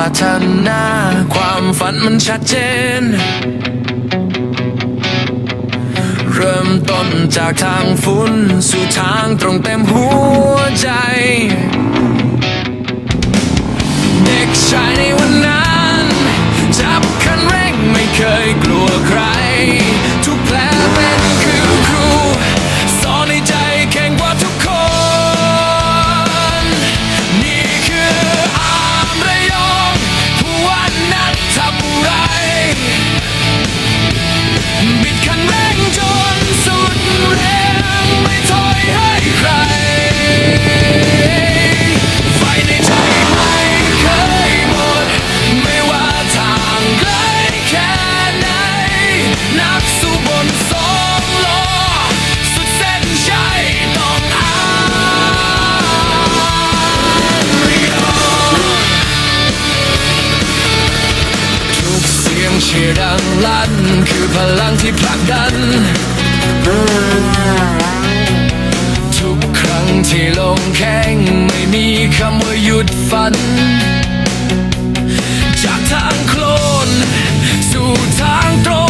รานา ความฝันมันชัดเจน เริ่มต้นจากทางฝุ่นสู่ทางตรงเต็มหัวใจ เชียร์ดังลั่น คือพลังที่ผลักดัน ทุกครั้งที่ลงแข่งไม่มีคำว่าหยุดฝัน จากทางโคลนสู่ทางตรง